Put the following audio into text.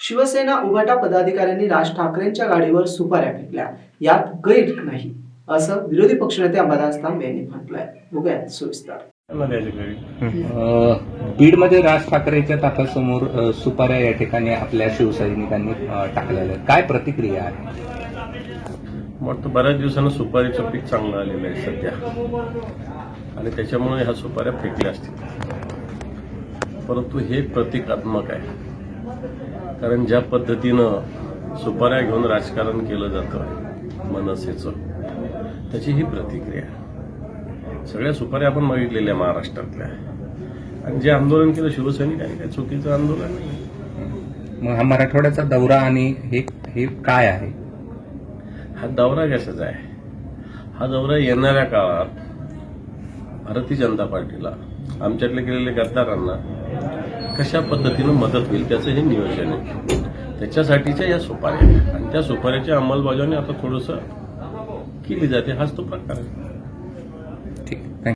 शिवसेना उभाटा पदाधिकाऱ्यांनी राज ठाकरेंच्या गाडीवर सुपाऱ्या फेकल्या. यात गैर नाही असं विरोधी पक्षनेते अंबादास तांबे यांनी म्हटलंय. बघूयात सविस्तर. बीडमध्ये राज ठाकरेच्या ताफ्यासमोर सुपाऱ्या या ठिकाणी आपल्या शिवसैनिकांनी टाकलेल्या काय प्रतिक्रिया आहे? वाटतं बऱ्याच दिवसानं सुपारीचं पीक चांगलं आलेलं आहे सध्या. आणि त्याच्यामुळे ह्या सुपाऱ्या फेकल्या असतील. परंतु हे प्रतिकात्मक आहे. कारण ज्या पद्धतीनं सुपाऱ्या घेऊन राजकारण केलं जातं मनसेचं त्याची ही प्रतिक्रिया. सगळ्या सुपाऱ्या आपण मागितलेल्या महाराष्ट्रातल्या. आणि जे आंदोलन केलं शिवसैनिकांनी काही चुकीचं आंदोलन नाही. मग हा मराठवाड्याचा दौरा आणि हे हे काय आहे? हा दौरा कशाचा आहे? हा दौरा येणाऱ्या काळात भारतीय जनता पार्टीला आमच्यातले गेलेले गद्दारांना कशा पद्धतीनं मदत होईल त्याचं हे नियोजन आहे. त्याच्यासाठीच्या या सुपाऱ्या आणि त्या सुपाऱ्याची अंमलबजावणी आता थोडंसं केली जाते. हाच तो प्रकार आहे. ठीक. थँक्यू